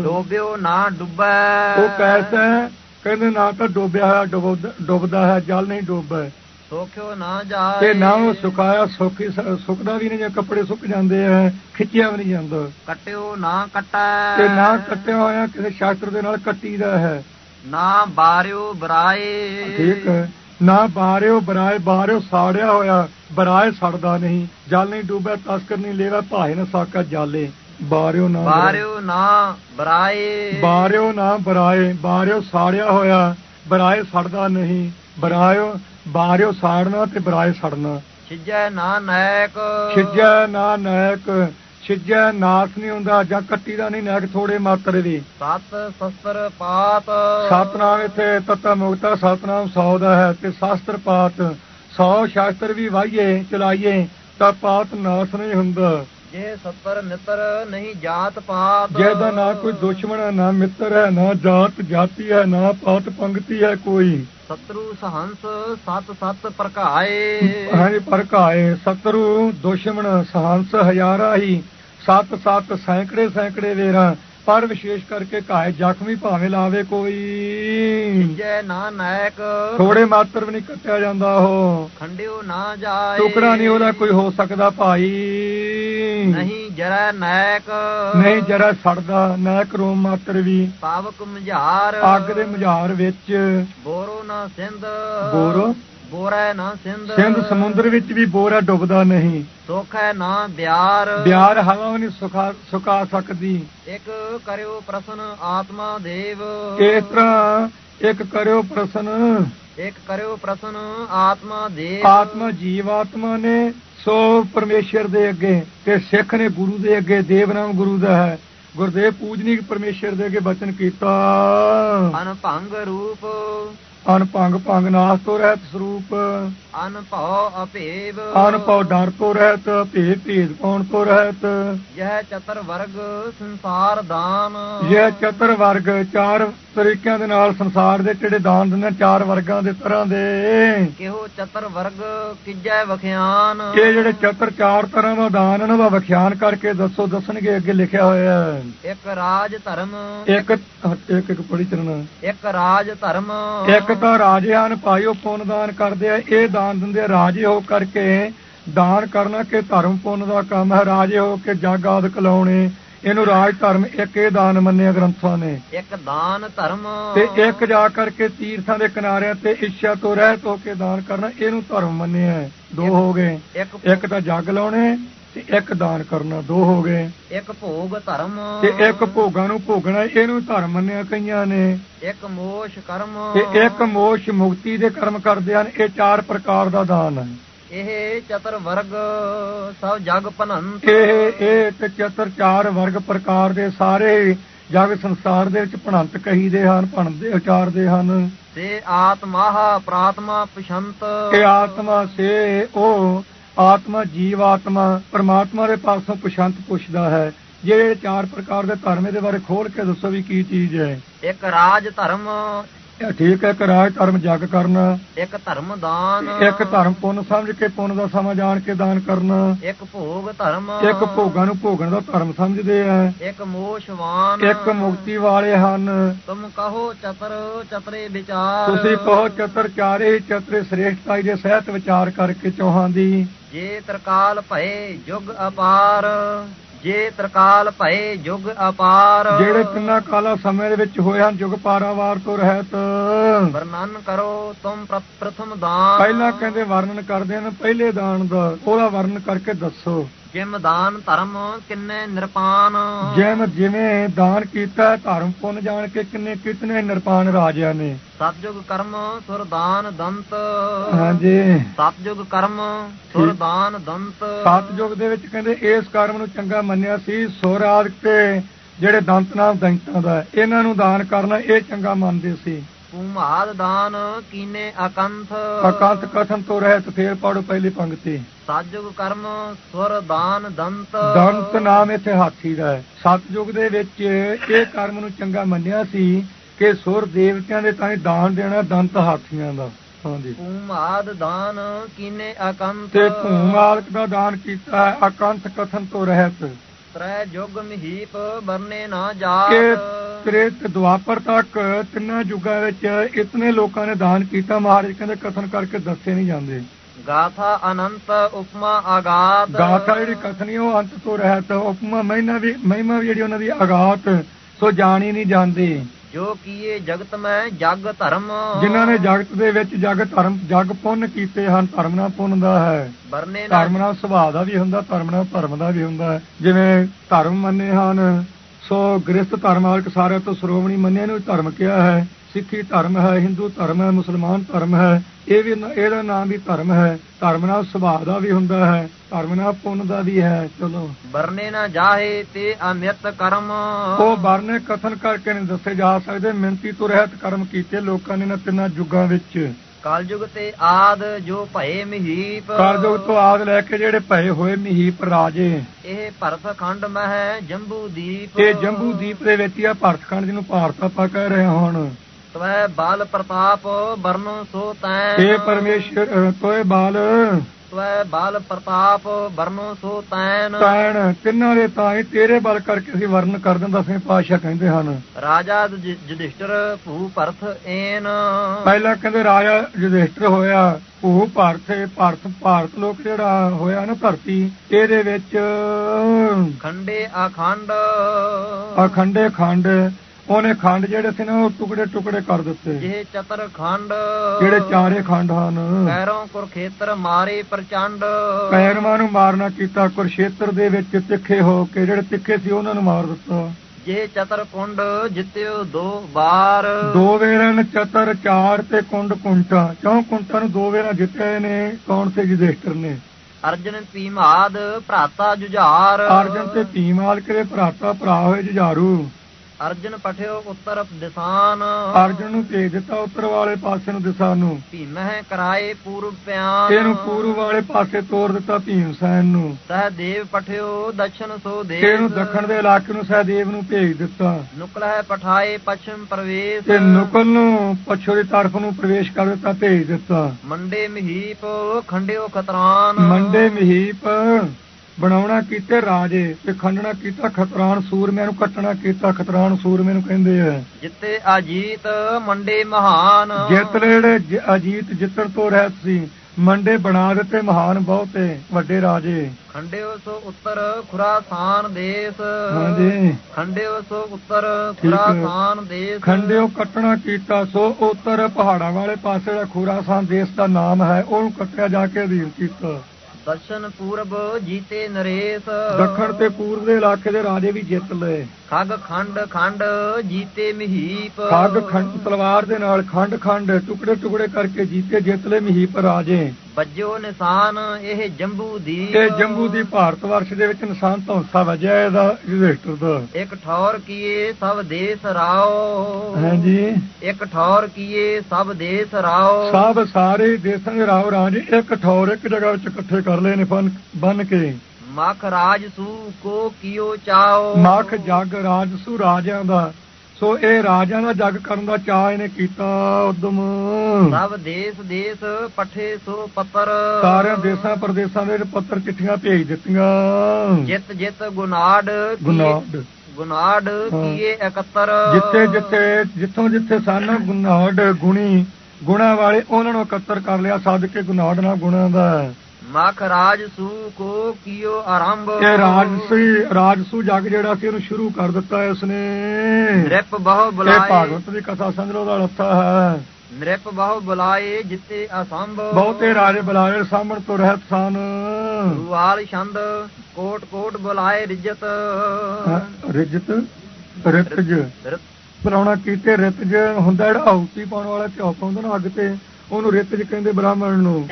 ਡੋਬਿਓ ਨਾ ਡੁੱਬੈ। ਉਹ ਕੈਸਾ ਕਹਿੰਦੇ ਨਾ ਤਾਂ ਡੋਬਿਆ ਹੋਇਆ ਡੁੱਬਦਾ- ਡੁੱਬਦਾ ਹੈ ਜਲ ਨਹੀਂ ਡੁੱਬਦਾ ਸੋਖਿਓ ਨਾ ਜਾਏ। ਤੇ ਨਾ ਉਹ ਸੁਕਾਇਆ ਸੁੱਕੀ ਸੁੱਕਦਾ ਵੀ ਨਹੀਂ ਜੇ ਕੱਪੜੇ ਸੁੱਕ ਜਾਂਦੇ ਆ ਖਿੱਚਿਆ ਵੀ ਨਹੀਂ ਜਾਂਦਾ। ਕਟਿਓ ਨਾ ਕਟੈ। ਤੇ ਨਾ ਕੱਟਿਆ ਹੋਇਆ ਕਿਸੇ ਸ਼ਾਸਤਰ ਦੇ ਨਾਲ ਕੱਟੀਦਾ ਹੈ। ਨਾ ਬਾਰਿਓ ਬਰਾਏ। ਠੀਕ ਹੈ। ਨਾ ਬਾਰਿਓ ਬਰਾਏ ਬਾਰਿਓ ਸਾੜਿਆ ਹੋਇਆ ਬਰਾਏ ਸੜਦਾ ਨਹੀਂ। ਜਲ ਨਹੀਂ ਡੂਬਿਆ ਤਸਕਰ ਨਹੀਂ ਲੈਵਾ ਭਾਏ ਨਾ ਸਾਕਾ ਜਾਲੇ। ਬਾਰਿਓ ਨਾ। ਬਾਰਿਓ ਨਾ ਬਰਾਏ। ਬਾਰਿਓ ਨਾ ਬਰਾਏ ਬਾਰਿਓ ਸਾੜਿਆ ਹੋਇਆ ਬਰਾਏ ਸੜਦਾ ਨਹੀਂ। ਬਰਾਇਓ ਬਾਰਿਓ ਸਾੜਨਾ ਤੇ ਬਰਾਏ ਸੜਨਾ। ਛਿਜੈ ਨਾ ਨੈਕ। ਛਿਜੈ ਨਾ ਨੈਕ ਛਿਜੈ ਨਾਸ ਨਹੀਂ ਹੁੰਦਾ ਜਾਂ ਕੱਟੀ ਦਾ ਨਹੀਂ ਨੈਕ ਥੋੜੇ ਮਾਤਰੇ ਦੀ। ਸਤ ਸ਼ਸਤਰ ਪਾਤ। ਸਤਨਾਮ ਇੱਥੇ ਤਤਾ ਮੁਕਤਾ ਸਤਨਾਮ 100 ਦਾ ਹੈ ਤੇ ਸ਼ਾਸਤਰ ਪਾਤ। 100 ਸ਼ਾਸਤਰ ਵੀ ਵਾਹੀਏ ਚਲਾਈਏ ਤਾਂ ਪਾਤ ਨਾਸ ਨਹੀਂ ਹੁੰਦਾ। ਜੇ ਸਤਰ ਮਿੱਤਰ ਨਹੀਂ ਜਾਤ ਪਾਤ। ਜਿਹਦਾ ਨਾ ਕੋਈ ਦੁਸ਼ਮਣ ਹੈ ਨਾ ਮਿੱਤਰ ਹੈ ਨਾ ਜਾਤ ਜਾਤੀ ਹੈ ਨਾ ਪਾਤ ਪੰਗਤੀ ਹੈ ਕੋਈ। ਸਤਰੂ ਸਹੰਸ ਸਤ ਸਤ ਪ੍ਰਕਾਏ। ਹਾਂਜੀ ਪਰ ਘਾਏ ਸਤਰੂ ਦੁਸ਼ਮਣ ਸਹੰਸ ਹਜ਼ਾਰਾਂ ਹੀ ਸੱਤ ਸੱਤ ਸੈਂਕੜੇ ਸੈਂਕੜੇ ਵੇਰਾਂ ਪਰ ਵਿਸ਼ੇਸ਼ ਕਰਕੇ ਘਾਏ ਜ਼ਖਮੀ ਭਾਵੇਂ ਲਾਵੇ ਕੋਈ। ਛਿਜੈ ਨਾ ਨੈਕ ਥੋੜੇ ਮਾਤਰ ਵੀ ਨਹੀਂ ਕੱਟਿਆ ਜਾਂਦਾ ਉਹ। ਖੰਡਿਓ ਨਾ ਜਾਏ। ਟੁਕੜਾ ਨਹੀਂ ਉਹਦਾ ਕੋਈ ਹੋ ਸਕਦਾ ਭਾਈ। ਨਹੀਂ ਜਰੈ ਨੈਕ ਨਹੀਂ ਜਰਾ ਸੜਦਾ ਨਾ ਕਰੋ ਮਾਤਰ ਵੀ। ਪਾਵਕ ਮੁਝਾਰ। ਅੱਗ ਦੇ ਮੁਝਾਰ ਵਿੱਚ। ਬੋਰੋ ਨਾ ਸਿੰਧ। ਬੋਰੋ? ਬੋਰੈ ਨਾ ਸਿੰਧ। ਸਿੰਧ ਸਮੁੰਦਰ ਵਿੱਚ ਵੀ ਬੋਰਾ ਡੁੱਬਦਾ ਨਹੀਂ। ਸੋਖੈ ਨਾ ਬਿਆਰ। ਬਿਆਰ ਹਵਾ ਵੀ ਨਹੀਂ ਸੁਕਾ ਸੁਕਾ ਸਕਦੀ। ਇੱਕ ਕਰਿਓ ਪ੍ਰਸ਼ਨ ਆਤਮਾ ਦੇਵ। ਇਸ ਤਰ੍ਹਾਂ ਇੱਕ ਕਰਿਓ ਪ੍ਰਸ਼ਨ। ਇੱਕ ਕਰਿਓ ਪ੍ਰਸ਼ਨ ਆਤਮਾ ਦੇਵ। ਆਤਮਾ ਜੀਵ ਆਤਮਾ ਨੇ ਸੋ ਪਰਮੇਸ਼ਰ ਦੇ ਅੱਗੇ ਤੇ ਸਿੱਖ ਨੇ ਗੁਰੂ ਦੇ ਅੱਗੇ ਦੇਵਨਾਮ ਗੁਰੂ ਦਾ ਹੈ। ਗੁਰਦੇਵ ਪੂਜਨੀਕ ਪਰਮੇਸ਼ਰ ਦੇ ਅੱਗੇ ਬਚਨ ਕੀਤਾ। ਅਨਭੰਗ ਰੂਪ ਅਨਭੰਗ ਭੰਗ ਨਾਸ ਤੋਂ ਰਹਿਤ ਸਰੂਪ। ਅਨਭਉ ਅਭੇਵ ਅਨਭਉ ਡਰ ਤੋਂ ਰਹਿਤ ਭੇਦ ਭੇਦ ਪਾਉਣ ਤੋਂ ਰਹਿਤ। ਯਹ ਚਤਰ ਵਰਗ ਸੰਸਾਰ ਦਾਨ। ਇਹ ਚਤਰ ਵਰਗ ਚਾਰ ਤਰੀਕਿਆਂ ਦੇ ਨਾਲ ਸੰਸਾਰ ਦੇ ਜਿਹੜੇ ਦਾਨ ਦਿੰਦੇ ਚਾਰ ਵਰਗਾਂ ਦੇ ਤਰ੍ਹਾਂ ਦੇ। ਕਿਹੋ ਚਤਰ ਵਰਗ ਕਿਜੈ ਵਖਿਆਨ। ਇਹ ਜਿਹੜੇ ਚਤਰ ਚਾਰ ਤਰ੍ਹਾਂ ਦਾ ਦਾਨ ਇਹਨਾਂ ਦਾ ਵਿਖਿਆਨ ਕਰਕੇ ਦੱਸੋ ਦੱਸਣਗੇ ਅੱਗੇ ਲਿਖਿਆ ਹੋਇਆ ਹੈ। ਇੱਕ ਰਾਜ ਧਰਮ। ਇੱਕ ਇੱਕ ਇੱਕ ਪੜੀ ਚਰਨਾ ਇੱਕ ਰਾਜ ਧਰਮ। ਇੱਕ ਤਾਂ ਰਾਜੇ ਹਨ ਭਾਈਓ ਪੁੰਨ ਦਾਨ ਕਰਦੇ ਆ ਇਹ ਦਾਨ ਦਿੰਦੇ ਆ ਰਾਜੇ ਹੋ ਕਰਕੇ ਦਾਨ ਕਰਨਾ ਕਿ ਧਰਮ ਪੁੰਨ ਦਾ ਕੰਮ ਹੈ ਰਾਜੇ ਹੋ ਕੇ ਜਗ ਆਦਿਕ ਲਾਉਣੇ ਇਹਨੂੰ ਰਾਜ ਧਰਮ ਇੱਕ ਇਹ ਦਾਨ ਮੰਨਿਆ ਗ੍ਰੰਥਾਂ ਨੇ। ਇੱਕ ਦਾਨ ਧਰਮ। ਤੇ ਇੱਕ ਜਾ ਕਰਕੇ ਤੀਰਥਾਂ ਦੇ ਕਿਨਾਰਿਆਂ ਤੇ ਇੱਛਾ ਤੋਂ ਰਹਿਤ ਹੋ ਕੇ ਦਾਨ ਕਰਨਾ ਇਹਨੂੰ ਧਰਮ ਮੰਨਿਆ। ਦੋ ਹੋ ਗਏ। ਇੱਕ ਤਾਂ ਜਗ ਲਾਉਣੇ ਤੇ ਇੱਕ ਦਾਨ ਕਰਨਾ ਦੋ ਹੋ ਗਏ। ਇੱਕ ਭੋਗ ਧਰਮ। ਤੇ ਇੱਕ ਭੋਗਾਂ ਨੂੰ ਭੋਗਣਾ ਇਹਨੂੰ ਧਰਮ ਮੰਨਿਆ ਕਈਆਂ ਨੇ। ਇੱਕ ਮੋਸ਼ ਕਰਮ। ਤੇ ਇੱਕ ਮੋਸ਼ ਮੁਕਤੀ ਦੇ ਕਰਮ ਕਰਦੇ ਹਨ ਇਹ ਚਾਰ ਪ੍ਰਕਾਰ ਦਾ ਦਾਨ ਹੈ। ਇਹ ਚਤਰ ਵਰਗ ਸਭ ਜਗ ਭਨੰਤ। ਇਹ ਇਹ ਤੇ ਚਤਰ ਚਾਰ ਵਰਗ ਪ੍ਰਕਾਰ ਦੇ ਸਾਰੇ ਜਗ ਸੰਸਾਰ ਦੇ ਵਿੱਚ ਭਣੰਤ ਕਹੀਦੇ ਹਨ ਭਣਦੇ ਉਚਾਰਦੇ ਹਨ। ਤੇ ਆਤਮਾ ਪ੍ਰਾਤਮਾ ਪਛੰਤ। ਇਹ ਆਤਮਾ ਸੇ ਉਹ ਆਤਮਾ, ਜੀਵ ਆਤਮਾ, ਪਰਮਾਤਮਾ ਦੇ ਪਾਸੋਂ ਪੁਸ਼ੰਤ ਪੁੱਛਦਾ ਹੈ। ਜਿਹੜੇ ਚਾਰ ਪ੍ਰਕਾਰ ਦੇ ਧਰਮ ਇਹਦੇ ਬਾਰੇ ਖੋਲ ਕੇ ਦੱਸੋ ਵੀ ਕੀ ਚੀਜ਼ ਹੈ। ਇੱਕ ਰਾਜ ਧਰਮ ਠੀਕ ਹੈ ਕਿ ਰਾਜ ਧਰਮ ਜਗ ਕਰਨਾ। ਇੱਕ ਧਰਮ ਦਾਨ। ਇੱਕ ਧਰਮ ਪੁੰਨ ਸਮਝ ਕੇ ਪੁੰਨ ਦਾ ਸਮਾਂ ਜਾਣ ਕੇ ਦਾਨ ਕਰਨਾ। ਇੱਕ ਭੋਗ ਧਰਮ। ਇੱਕ ਭੋਗਾਂ ਨੂੰ ਭੋਗਣ ਦਾ ਧਰਮ ਸਮਝਦੇ ਆ। ਇੱਕ ਮੋਸ਼ਵਾਨ ਇੱਕ ਮੁਕਤੀ ਵਾਲੇ ਹਨ। ਤੁਮ ਕਹੋ ਚਤਰ ਚਤਰੇ ਵਿਚਾਰ। ਤੁਸੀਂ ਕਹੋ ਚਤਰ ਚਾਰੇ ਚਤਰੇ ਸ੍ਰੇਸ਼ਟਤਾਈ ਦੇ ਸਹਿਤ ਵਿਚਾਰ ਕਰਕੇ ਚੌਹਾਂ ਦੀ। ਜੇ ਤਰਕਾਲ ਭਏ ਜੁਗ ਅਪਾਰ। ਜੇ ਤਰਕਾਲ ਭਏ ਜੁਗ ਅਪਾਰ। ਜਿਹੜੇ ਤਿੰਨਾਂ ਕਾਲਾ ਸਮੇਂ ਦੇ ਵਿੱਚ ਹੋਏ ਹਨ ਜੁਗ ਪਾਰਾਵਾਰ ਤੋਂ ਰਹਿਤ। ਵਰਣਨ ਕਰੋ ਤੁਮ ਪ੍ਰ- ਪ੍ਰਥਮ ਦਾਨ। ਪਹਿਲਾਂ ਕਹਿੰਦੇ ਵਰਣਨ ਕਰਦੇ ਹਨ ਪਹਿਲੇ ਦਾਨ ਦਾ ਉਹਦਾ ਵਰਣਨ ਕਰਕੇ ਦੱਸੋ। ਜਿਮ ਦਾਨ ਧਰਮ ਕਿੰਨੇ ਨਿਰਪਾਨ? ਜਿਵੇਂ ਜਿਵੇਂ ਦਾਨ ਕੀਤਾ ਧਰਮ ਪੁੰਨ ਜਾਣ ਕੇ ਕਿੰਨੇ ਕਿਤਨੇ ਨਿਰਪਾਨ ਰਾਜਿਆਂ ਨੇ। ਸਤਜੁਗ ਕਰਮ ਸੁਰ ਦਾਨ ਦੰਤ। ਹਾਂਜੀ। ਸਤਜੁਗ ਕਰਮ ਸੁਰ ਦਾਨ ਦੰਤ। ਸਤਜੁਗ ਦੇ ਵਿੱਚ ਕਹਿੰਦੇ ਇਸ ਕਰਮ ਨੂੰ ਚੰਗਾ ਮੰਨਿਆ ਸੀ ਸੁਰ ਆਦਿਕ ਤੇ ਜਿਹੜੇ ਦੰਤ ਨਾਮ ਦੰਤਾਂ ਦਾ ਇਹਨਾਂ ਨੂੰ ਦਾਨ ਕਰਨਾ ਇਹ ਚੰਗਾ ਮੰਨਦੇ ਸੀ। ਕੁਮਾਦ ਦਾਨ ਕੀਨੇ ਅਕੰਥ। ਅਕੰਤ ਕਥਨ ਤੋਂ ਰਹਿਤ ਫੇਰ ਪੜੋ ਪਹਿਲੀ ਪੰਕਤੀ। ਸਤਜੁਗ ਕਰਮ ਸੁਰ ਦਾਨ ਦੰਤ। ਦੰਤ ਨਾਮ ਇੱਥੇ ਹਾਥੀ ਦਾ ਹੈ। ਸਤਜੁਗ ਦੇ ਵਿੱਚ ਇਹ ਕਰਮ ਨੂੰ ਚੰਗਾ ਮੰਨਿਆ ਸੀ ਕਿ ਸੁਰ ਦੇਵਤਿਆਂ ਦੇ ਤਾਂ ਦਾਨ ਦੇਣਾ ਦੰਤ ਹਾਥੀਆਂ ਦਾ। ਹਾਂਜੀ। ਕੁਮਾਦ ਦਾਨ ਕੀਨੇ ਅਕੰਥ। ਤੇ ਭੂਮ ਮਾਲਕ ਦਾ ਦਾਨ ਕੀਤਾ ਹੈ ਅਕੰਤ ਕਥਨ ਤੋਂ ਰਹਿਤ। ਤ੍ਰੈ ਜੁਗ ਮਹੀਪ ਵਰਨੇ ਨਾ ਜਾਤ। ਤ੍ਰੇਤ ਦੁਆਪਰ ਤੱਕ ਤਿੰਨਾਂ ਯੁੱਗਾਂ ਵਿੱਚ ਇਤਨੇ ਲੋਕਾਂ ਨੇ ਦਾਨ ਕੀਤਾ ਮਹਾਰਾਜ ਕਹਿੰਦੇ ਕਥਨ ਕਰਕੇ ਦੱਸੇ ਨਹੀਂ ਜਾਂਦੇ। ਗਾਥਾ ਅਨੰਤ ਉਪਮਾ ਆਗਾਤ। ਗਾਥਾ ਜਿਹੜੀ ਕਥਨੀ ਉਹ ਅੰਤ ਤੋਂ ਰਹਿਤ ਉਪਮਾ ਮਹਿਨਾ ਵੀ ਮਹਿਮਾ ਵੀ ਜਿਹੜੀ ਉਹਨਾਂ ਦੀ ਅਗਾਤ ਸੋ ਜਾਣੀ ਨਹੀਂ ਜਾਂਦੀ। ਜੋ ਕੀਏ ਜਗਤ ਮੈਂ ਜਗ ਧਰਮ। ਜਿਨ੍ਹਾਂ ਨੇ ਜਗਤ ਦੇ ਵਿੱਚ ਜਗ ਧਰਮ ਜਗ ਪੁੰਨ ਕੀਤੇ ਹਨ ਧਰਮ ਨਾਲ ਪੁੰਨ ਦਾ ਹੈ। ਵਰਨੇ ਧਰਮ ਨਾਲ ਸੁਭਾਅ ਦਾ ਵੀ ਹੁੰਦਾ ਧਰਮ ਨਾਲ ਧਰਮ ਦਾ ਵੀ ਹੁੰਦਾ। ਜਿਵੇਂ ਧਰਮ ਮੰਨੇ ਹਨ ਸੋ ਗ੍ਰਸਥ ਧਰਮ ਵਾਲਕ ਸਾਰੇ ਤੋਂ ਸ਼੍ਰੋਮਣੀ ਮੰਨੇ ਨੂੰ ਧਰਮ ਕਿਹਾ ਹੈ। ਸਿੱਖੀ ਧਰਮ ਹੈ ਹਿੰਦੂ ਧਰਮ ਹੈ ਮੁਸਲਮਾਨ ਧਰਮ ਹੈ। ਇਹ ਵੀ ਇਹਦਾ ਨਾਮ ਵੀ ਧਰਮ ਹੈ। ਧਰਮ ਨਾਲ ਸੁਭਾਅ ਦਾ ਵੀ ਹੁੰਦਾ ਹੈ ਧਰਮ ਨਾਲ ਪੁੰਨ ਦਾ ਵੀ ਹੈ। ਚਲੋ। ਵਰਨੇ ਨਾ ਜਾਹੇ ਤੇ ਅਮਿਤ ਕਰਮ। ਉਹ ਵਰਨੇ ਕਥਨ ਕਰਕੇ ਨਹੀਂ ਦੱਸੇ ਜਾ ਸਕਦੇ ਮਿੰਤੀ ਤੋਂ ਰਹਿਤ ਕਰਮ ਕੀਤੇ ਲੋਕਾਂ ਨੇ ਨਾ ਤਿੰਨਾਂ ਯੁੱਗਾਂ ਵਿੱਚ। ਕਲਯੁਗ ਤੇ ਆਦ ਜੋ ਭਏ ਮਹੀਪ। ਕਾਰਜੋਗ ਤੋਂ ਆਦ ਲੈ ਕੇ ਜਿਹੜੇ ਭਏ ਹੋਏ ਮਹੀਪ ਰਾਜੇ। ਇਹ ਭਰਤ ਖੰਡ ਮਹਿ ਜੰਬੂ ਦੀਪ। ਇਹ ਜੰਬੂ ਦੀਪ ਦੇ ਵਿੱਚ ਹੀ ਆ ਭਾਰਤਖੰਡ ਜਿਹਨੂੰ ਭਾਰਤ ਆਪਾਂ ਕਹਿ ਰਹੇ ਹੁਣ। ਤਵੈ ਬਲ ਪ੍ਰਤਾਪ ਵਰਨੋ ਸੋ ਤੈ ਇਹ ਪਰਮੇਸ਼ਰ ਤੋਏ ਬਾਲ। ਤਵੈ ਬਲ ਪ੍ਰਤਾਪ ਵਰਨੋ ਸੋ ਤੈਨ। ਤਾਣ ਤਿੰਨਾਂ ਦੇ ਤਾਂ ਹੀ ਤੇਰੇ ਬਲ ਕਰਕੇ ਅਸੀਂ ਵਰਣ ਕਰ ਦਿੰਦਾ ਦਸਵੇਂ ਪਾਤਸ਼ਾਹ ਕਹਿੰਦੇ ਹਨ। ਰਾਜਾ ਯੁਧਿਸ਼ਠਰ ਭੂ ਭਰਤ ਏਨ। ਪਹਿਲਾਂ ਕਹਿੰਦੇ ਰਾਜਾ ਯੁਧਿਸ਼ਟਰ ਹੋਇਆ ਉਹ ਭਾਰਤ ਭਾਰਤ ਭਾਰਤ ਲੋਕ ਜਿਹੜਾ ਹੋਇਆ ਨਾ ਧਰਤੀ ਇਹਦੇ ਵਿੱਚ ਖੰਡੇ ਅਖੰਡ। ਅਖੰਡੇ ਖੰਡ ਉਹਨੇ ਖੰਡ ਜਿਹੜੇ ਸੀ ਨਾ ਉਹ ਟੁਕੜੇ ਟੁਕੜੇ ਕਰ ਦਿੱਤੇ। ਜਿਹ ਚਤਰ ਖੰਡ ਜਿਹੜੇ ਚਾਰੇ ਖੰਡ ਹਨ? ਪੈਰੋਂ ਕੁਰਖੇਤਰ ਮਾਰੇ ਪ੍ਰਚੰਡ। ਪੈਰਵਾਂ ਨੂੰ ਮਾਰਨਾ ਕੀਤਾ ਕੁਰਸ਼ੇਤਰ ਦੇ ਵਿੱਚ ਤਿੱਖੇ ਹੋ ਕੇ ਜਿਹੜੇ ਤਿੱਖੇ ਸੀ ਉਹਨਾਂ ਨੂੰ ਮਾਰ ਦਿੱਤਾ। ਜਿਹ ਚਤਰ ਕੁੰਡ ਜਿੱਤਿਓ ਦੋ ਵਾਰ। ਦੋ ਵੇਰਨ ਚਤਰ ਚਾਰ ਤੇ ਕੁੰਡ ਕੁੰਟਾ। ਚੌਂ ਕੁੰਟਾਂ ਨੂੰ ਦੋ ਵੇਰਾਂ ਜਿੱਤੇ ਨੇ? ਕੌਣ ਸੇ ਯੁਧਿਸ਼ਟਰ ਨੇ? ਅਰਜਨ ਭੀਮਾਦ ਭਰਾਤਾ ਜੁਝਾਰ। ਅਰਜਨ ਤੇ ਭੀਮਾਲ ਕਰੇ ਭਰਾਤਾ? ਭਰਾ ਹੋਏ ਜੁਝਾਰੂ। ਅਰਜਨ ਪਠਿਓ ਉੱਤਰ ਦਿਸਾਨ। ਅਰਜਨ ਨੂੰ ਭੇਜ ਦਿੱਤਾ ਉੱਤਰ ਵਾਲੇ ਪਾਸੇ ਨੂੰ ਦਿਸ਼ਾ ਨੂੰ। ਭੀਮਹਿ ਕਰਾਏ ਪੂਰਬ ਪਿਆਨ। ਇਹਨੂੰ ਪੂਰਬ ਵਾਲੇ ਪਾਸੇ ਤੋਰ ਦਿੱਤਾ ਭੀਮ ਸੈਨ ਨੂੰ। ਸਹਦੇਵ ਪਠਿਓ ਦਛਨ ਸੋ ਦੇਸ। ਇਹਨੂੰ ਦੱਖਣ ਦੇ ਇਲਾਕੇ ਨੂੰ ਸਹਦੇਵ ਨੂੰ ਭੇਜ ਦਿੱਤਾ। ਨੁਕਲਹਿ ਪਠਾਏ ਪਛਮ ਪ੍ਰਵੇਸ਼। ਤੇ ਨੁਕਲ ਨੂੰ ਪੱਛੋ ਦੀ ਤਰਫ ਨੂੰ ਪ੍ਰਵੇਸ਼ ਕਰ ਦਿੱਤਾ ਭੇਜ ਦਿੱਤਾ। ਮੰਡੇ ਮਹੀਪ ਖੰਡਿਓ ਖਤਰਾਨ। ਮੰਡੇ ਮਹੀਪ ਬਣਾਉਣਾ ਕੀਤੇ ਰਾਜੇ ਤੇ ਖੰਡਣਾ ਕੀਤਾ ਖਤਰਾਨ ਸੂਰਮਿਆਂ ਨੂੰ ਕੱਟਣਾ ਕੀਤਾ ਖਤਰਾਨ ਸੂਰਮੇ ਨੂੰ ਕਹਿੰਦੇ ਆ। ਜਿੱਤੇ ਅਜੀਤ ਮੰਡੇ ਮਹਾਨ। ਜਿੱਤ ਜਿਹੜੇ ਅਜੀਤ ਜਿੱਤਣ ਤੋਂ ਰਹਿਤ ਸੀ ਮੰਡੇ ਬਣਾ ਦਿੱਤੇ ਮਹਾਨ ਬਹੁਤੇ ਵੱਡੇ ਰਾਜੇ। ਖੰਡਿਓ ਸੋ ਉੱਤਰ ਖੁਰਾਸਾਨ ਦੇਸ। ਹਾਂਜੀ। ਖੰਡਿਓ ਸੋ ਉੱਤਰ। ਖੁਰਾਸਾਨ ਦੇਸ। ਖੰਡਿਓ ਕੱਟਣਾ ਕੀਤਾ ਸੋ ਉੱਤਰ ਪਹਾੜਾਂ ਵਾਲੇ ਪਾਸੇ ਦਾ ਖੁਰਾਸਾਨ ਦੇਸ਼ ਦਾ ਨਾਮ ਹੈ ਉਹਨੂੰ ਕੱਟਿਆ ਜਾ ਕੇ ਅਧੀਨ ਕੀਤਾ। ਦਰਸ਼ਨ ਪੂਰਬ ਜੀਤੇ ਨਰੇਸ਼। ਦੱਖਣ ਤੇ ਪੂਰਬ ਦੇ ਇਲਾਕੇ ਦੇ ਰਾਜੇ ਵੀ ਜਿੱਤ ਲਏ। ਖਗ ਖੰਡ ਖੰਡ ਜੀਤੇ ਮਹੀਪ। ਖੱਗ ਖੰਡ ਤਲਵਾਰ ਦੇ ਨਾਲ ਖੰਡ ਖੰਡ ਟੁਕੜੇ ਟੁਕੜੇ ਕਰਕੇ ਜੀਤੇ ਜਿੱਤ ਲਏ ਮਹੀਪ ਰਾਜੇ। ਵੱਜੋ ਨਿਸ਼ਾਨ ਇਹ ਜੰਬੂ ਦੀਪ ਤੇ ਜੰਬੂ ਦੀ ਭਾਰਤ ਵਰਸ਼ ਦੇ ਵਿੱਚ ਨਿਸ਼ਾਨ ਧੌਂਸਾ ਵਜਿਆ ਇਹਦਾ ਯੁਧਿਸ਼ਟਰ ਦਾ। ਇੱਕ ਠੌਰ ਕੀਏ ਸਭ ਦੇਸ ਰਾਓ। ਹਾਂਜੀ। ਇੱਕ ਠੌਰ ਕੀਏ ਸਭ ਦੇਸ ਰਾਓ। ਸਭ ਸਾਰੇ ਦੇਸ਼ਾਂ ਦੇ ਰਾਵ ਰਾਜ ਇੱਕ ਠੌਰ ਇੱਕ ਜਗ੍ਹਾ ਵਿੱਚ ਇਕੱਠੇ ਕਰ ਲਏ ਨੇ ਬੰਨ ਬੰਨ ਕੇ। ਮਖ ਰਾਜ ਸੂ ਕੋ ਕੀਓ ਚਾਓ। ਮਖ ਜਗ ਰਾਜਸੂ ਰਾਜਿਆਂ ਦਾ। ਸੋ ਇਹ ਰਾਜਿਆਂ ਦਾ ਜਗ ਕਰਨ ਦਾ ਚਾਅ ਇਹਨੇ ਕੀਤਾ ਉਦਮ। ਸਭ ਦੇਸ ਦੇਸ ਪਠੇ ਸੋ ਪੱਤਰ। ਸਾਰਿਆਂ ਦੇਸ਼ਾਂ ਪ੍ਰਦੇਸ਼ਾਂ ਦੇ ਪੱਤਰ ਚਿੱਠੀਆਂ ਭੇਜ ਦਿੱਤੀਆਂ। ਜਿਤ ਜਿਤ ਗੁਨਾੜ ਗੁਨਾਡ। ਗੁਨਾੜ ਕੀਏ 71 ਜਿੱਥੇ ਜਿੱਥੇ ਜਿੱਥੋਂ ਜਿੱਥੇ ਸਨ ਗੁਨਾਡ ਗੁਣੀ ਗੁਣਾ ਵਾਲੇ ਉਹਨਾਂ ਨੂੰ ਇਕੱਤਰ ਕਰ ਲਿਆ ਸੱਦ ਕੇ ਗੁਨਾਡ ਨਾਲ ਗੁਣਾ ਦਾ। ਮਖ ਰਾਜ ਸੂ ਕੋ ਕੀਓ ਆਰੰਭ। ਇਹ ਰਾਜਸੀ ਰਾਜਸੂ ਜਗ ਜਿਹੜਾ ਸੀ ਉਹਨੂੰ ਸ਼ੁਰੂ ਕਰ ਦਿੱਤਾ ਇਸਨੇ ਨ੍ਰਿਪ ਬਹੁ ਇਹ ਬੁਲਾਏ। ਭਾਗਵਤ ਦੀ ਕਥਾ ਲਓ ਦਾ ਲੱਥਾ ਹੈ। ਨ੍ਰਿਪ ਬਹੁ ਬੁਲਾਏ ਜਿੱਤੇ ਅਸੰਭ। ਬਹੁਤੇ ਰਾਜੇ ਬੁਲਾਏ ਸਾਹਮਣ ਤੋਂ ਰਹਿਤ ਸਨ। ਰੁਆਲ ਛੰਦ ਕੋਟ ਕੋਟ ਬੁਲਾਏ ਰਿਜਤ। ਰਿਜਤ? ਰਿਤਜ? ਰਿਤ- ਬੁਲਾਉਣਾ ਕੀਤੇ ਰਿਤਜ? ਹੁੰਦਾ ਜਿਹੜਾ ਆਉਤੀ ਪਾਉਣ ਵਾਲਾ ਘਿਓ ਪਾਉਂਦਾ ਨਾ ਅੱਗ ਤੇ ਉਹਨੂੰ ਰਿਤਜ ਕਹਿੰਦੇ ਬ੍ਰਾਹਮਣ ਨੂੰ।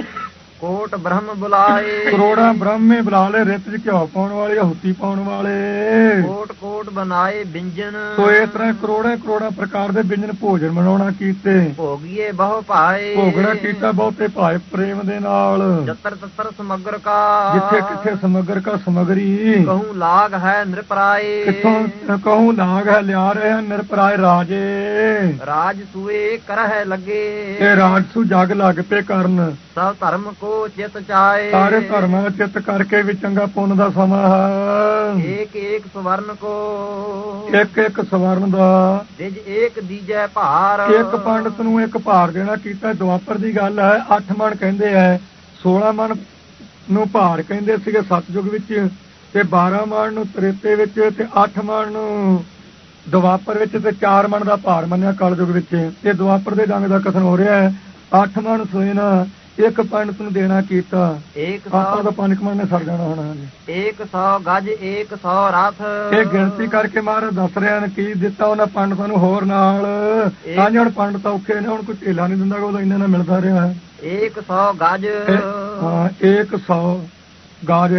ਕੋਟ ਬ੍ਰਹਮ ਬੁਲਾਏ। ਕਰੋੜਾਂ ਬ੍ਰਾਹਮੇ ਬੁਲਾ ਲਏ ਰਿਤਜ ਘਿਓ ਪਾਉਣ ਵਾਲੇ ਆਹੁਤੀ ਪਾਉਣ ਵਾਲੇ। ਕੋਟ ਕੋਟ ਬਣਾਏ ਬਿੰਜਨ ਸੋ ਇਸ ਤਰ੍ਹਾਂ ਕਰੋੜਾਂ ਕਰੋੜਾਂ ਪ੍ਰਕਾਰ ਦੇ ਵਿਅੰਜਨ ਭੋਜਨ ਬਣਾਉਣਾ ਕੀਤੇ। ਭੋਗੀਏ ਬਹੁ ਭਾਏ। ਭੋਗਣਾ ਕੀਤਾ ਬਹੁਤੇ ਭਾਏ ਪ੍ਰੇਮ ਦੇ ਨਾਲ। ਜਤਰ ਤਤਰ ਸਮਗਰ ਕਾ। ਜਿੱਥੇ ਕਿੱਥੇ ਸਮਗਰ ਕਾ ਸਮਗਰੀ। ਕਹੂੰ ਲਾਗ ਹੈ ਨਿਰਪਰਾਏ। ਕਿੱਥੋਂ ਕਹੂੰ ਲਾਗ ਹੈ ਲਿਆ ਰਹੇ ਨਿਰਪਰਾਏ ਰਾਜੇ। ਰਾਜ ਸੂਏ ਕਰਹਿ ਲੱਗੇ। ਇਹ ਰਾਜਸੂ ਜਗ ਲੱਗ ਪਏ ਕਰਨ। ਸਭ ਧਰਮ ਕੋ ਚਿਤ ਚਾਏ। ਸਾਰੇ ਧਰਮਾਂ ਚਿੱਤ ਕਰਕੇ ਵੀ ਚੰਗਾ ਪੁੰਨ ਦਾ ਸਮਾਂ ਹੈ। ਏਕ ਏਕ ਸਵਰਨ ਕੋ। ਇੱਕ ਇੱਕ ਸਵਰਨ ਦਾ। ਦਿਜ ਏਕ ਦੀਜੈ ਭਾਰ। ਇੱਕ ਪੰਡਤ ਨੂੰ ਇੱਕ ਭਾਰ ਦੇਣਾ ਕੀਤਾ ਦੁਆਪਰ ਦੀ ਗੱਲ ਹੈ 8 ਮਣ ਕਹਿੰਦੇ ਐ 16 ਮਣ ਨੂੰ ਭਾਰ ਕਹਿੰਦੇ ਸੀਗੇ ਸਤਜੁਗ ਵਿੱਚ ਤੇ 12 ਮਣ ਨੂੰ ਤ੍ਰੇਤੇ ਵਿੱਚ ਤੇ 8 ਮਣ ਨੂੰ ਦੁਆਪਰ ਵਿੱਚ ਤੇ 4 ਮਣ ਦਾ ਭਾਰ ਮੰਨਿਆ ਕਲਯੁਗ ਵਿੱਚ। ਇਹ ਦੁਆਪਰ ਦੇ ਜੰਗ ਦਾ ਕਥਨ ਹੋ ਰਿਹਾ ਹੈ 8 ਮਣ ਸੋਇਨਾ ਇੱਕ ਪੰਡਤ ਨੂੰ ਦੇਣਾ ਕੀਤਾ। ਏਕ ਆਪਾਂ ਸੌ ਦਾ ਪੰਜ ਕੁ ਮਣ ਨੇ ਸਰ ਜਾਣਾ ਹੋਣਾ ਜੀ। ਏਕ ਸੌ ਗਜ ਏਕ ਸੌ ਰਥ ਇਹ ਗਿਣਤੀ ਕਰਕੇ ਮਹਾਰਾਜ ਦੱਸ ਰਿਹਾ ਨੇ ਕੀ ਦਿੱਤਾ ਉਹਨਾਂ ਪੰਡਤਾਂ ਨੂੰ ਹੋਰ ਨਾਲ। ਤਾਂ ਹੁਣ ਪੰਡਤ ਔਖੇ ਨੇ ਹੁਣ ਕੋਈ ਢੇਲਾ ਨਹੀਂ ਦਿੰਦਾ ਉਹ ਇੰਨਾ ਨਾਲ ਮਿਲਦਾ ਰਿਹਾ। ਹੈ ਸੌ ਗਜ। ਹਾਂ 100 ਗਾਜ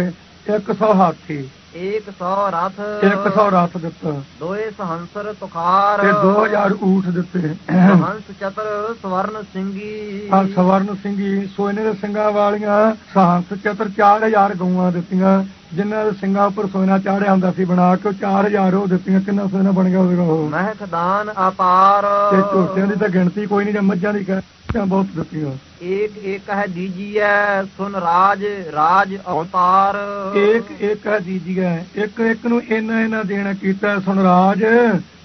100 ਹਾਥੀ। ਏਕ ਸੌ ਰਥ 100 ਰਥ ਦਿੱਤਾ ਦੋਏ ਸਹੰਸਰ ਤੁਖਾਰ ਤੇ 2000 ਊਠ ਦਿੱਤੇ ਹੰਸ ਚਤਰ ਸਵਰਨ ਸਿੰਘੀ ਆ ਸਵਰਨ ਸਿੰਘੀ ਸੋਨੇ ਦੇ ਸਿੰਘਾਂ ਵਾਲੀਆਂ ਸਾਹਸ ਚਤਰ 4000 ਗਊਆਂ ਦਿੱਤੀਆਂ ਜਿਨ੍ਹਾਂ ਦੇ ਸਿੰਘਾਂ ਉੱਪਰ ਸੋਨਾ ਚਾੜਿਆ ਹੁੰਦਾ ਸੀ ਬਣਾ ਕੇ ਉਹ 4000 ਉਹ ਦਿੱਤੀਆਂ ਕਿੰਨਾ ਸੋਨਾ ਬਣ ਗਿਆ ਹੋਵੇਗਾ ਉਹ ਮਹਿਕ ਦਾਨ ਅਪਾਰ ਤੇ ਝੋਟਿਆਂ ਦੀ ਤਾਂ ਗਿਣਤੀ ਕੋਈ ਨਹੀਂ ਜਾਂ ਮੱਝਾਂ ਦੀ ਕਹਿ ਬਹੁਤ ਦਿੱਤੀਆਂ ਏਕ ਏਕ ਹੈ ਦੀਜੀਐ ਸੁਨ ਰਾਜ ਰਾਜ ਅਵਤਾਰ। ਇੱਕ ਇੱਕ ਹੈ ਦੀਜੀਆ ਇੱਕ ਇੱਕ ਨੂੰ ਇਹਨਾਂ ਇਹਨਾਂ ਦੇਣਾ ਕੀਤਾ ਸੁਣ ਰਾਜ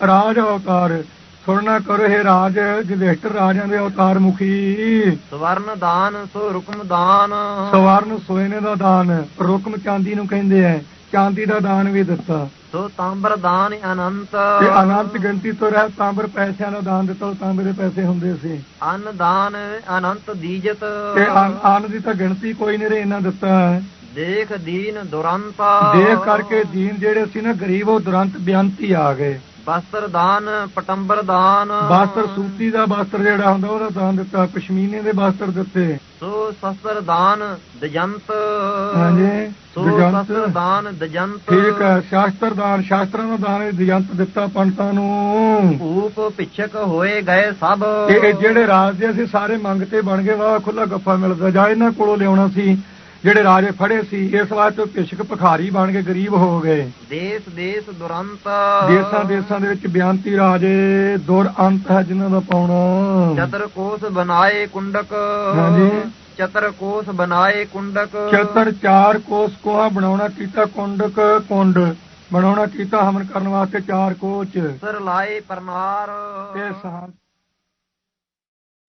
ਰਾਜ ਅਵਤਾਰ। ਸੁਣਨਾ ਕਰੋ ਇਹ ਰਾਜ ਜਵੇਸ਼ਟਰ ਰਾਜਾਂ ਦੇ ਅਵਤਾਰ ਮੁਖੀ। ਸਵਰਨ ਦਾਨ ਸੋ ਰੁਕਮ ਦਾਨ। ਸਵਰਨ ਸੋਇਨੇ ਦਾ ਦਾਨ ਰੁਕਮ ਚਾਂਦੀ ਨੂੰ ਕਹਿੰਦੇ ਐ ਚਾਂਦੀ ਦਾ ਦਾਨ ਵੀ ਦਿੱਤਾ। ਸੋ ਤਾਂਬਰ ਦਾਨ ਅਨੰਤ। ਤੇ ਅਨੰਤ ਗਿਣਤੀ ਤੋਂ ਰਹਿ ਤਾਂਬਰ ਪੈਸਿਆਂ ਦਾ ਦਾਨ ਦਿੱਤਾ ਉਹ ਤਾਂਬੇ ਦੇ ਪੈਸੇ ਹੁੰਦੇ ਸੀ। ਅਨ ਦਾਨ ਅਨੰਤ ਦੀਜਤ। ਤੇ ਅਨ- ਦੀ ਤਾਂ ਗਿਣਤੀ ਕੋਈ ਨਹੀਂ ਰੇ ਇਹਨਾਂ ਦਿੱਤਾ। ਦੇਖ ਦੀਨ ਦੁਰੰਤ। ਦੇਖ ਕਰਕੇ ਦੀਨ ਜਿਹੜੇ ਸੀ ਨਾ ਗਰੀਬ ਉਹ ਦੁਰੰਤ ਬੇਅੰਤੀ ਆ ਗਏ। ਵਸਤਰ ਦਾਨ ਪਟੰਬਰ ਦਾਨ। ਵਸਤਰ ਸੂਤੀ ਦਾ ਵਸਤਰ ਜਿਹੜਾ ਹੁੰਦਾ ਉਹਦਾ ਦਾਨ ਦਿੱਤਾ ਪਸ਼ਮੀਨੇ ਦੇ ਵਸਤਰ ਦਿੱਤੇ। ਸੋ ਸ਼ਸਤਰ ਦਾਨ ਦਜੰਤ ਹਾਂਜੀ ਸੋ। ਸ਼ਸਤਰ ਦਾਨ ਦਜੰਤ ਠੀਕ ਹੈ ਸ਼ਾਸਤਰ ਦਾਨ ਸ਼ਾਸਤਰਾਂ ਦਾ ਦਾਨ ਦਿਜੰਤ ਦਿੱਤਾ ਪੰਡਤਾਂ ਨੂੰ। ਊਪ ਪਿਛਕ ਹੋਏ ਗਏ ਸਭ। ਇਹ ਜਿਹੜੇ ਰਾਜ ਦੇ ਸੀ ਸਾਰੇ ਮੰਗਤੇ ਬਣ ਗਏ ਵਾਹ ਖੁੱਲਾ ਗੱਫਾ ਮਿਲਦਾ। ਜਾਂ ਇਹਨਾਂ ਕੋਲੋਂ ਲਿਆਉਣਾ ਸੀ ਜਿਹੜੇ ਰਾਜੇ ਫੜੇ ਸੀ ਇਸ ਵਾਰ ਤੋਂ ਪਿਛਕ ਭਖਾਰੀ ਬਣ ਕੇ ਗਰੀਬ ਹੋ ਗਏ। ਦੇਸ ਦੇਸ ਦੁਰੰਤ। ਦੇਸਾਂ ਦੇਸਾਂ ਦੇ ਵਿੱਚ ਬਿਆੰਤੀ ਰਾਜੇ ਦੁਰ ਅੰਤ ਹੈ ਜਿਨ੍ਹਾਂ ਦਾ ਪਾਉਣਾ। ਚਤਰ ਕੋਸ ਬਣਾਏ ਕੁੰਡਕ। ਹਾਂਜੀ। ਚਤਰ ਕੋਸ ਬਣਾਏ ਕੁੰਡਕ। ਚਤਰ ਚਾਰ ਕੋਸ ਕੋਹਾ ਬਣਾਉਣਾ ਕੀਤਾ ਕੁੰਡਕ ਕੁੰਡ ਬਣਾਉਣਾ ਕੀਤਾ ਹਮਨ ਕਰਨ ਵਾਸਤੇ ਚਾਰ ਕੋਚ। ਸਰ ਲਾਏ ਪਰਨਾਰ। ਤੇ ਸਹੰਸ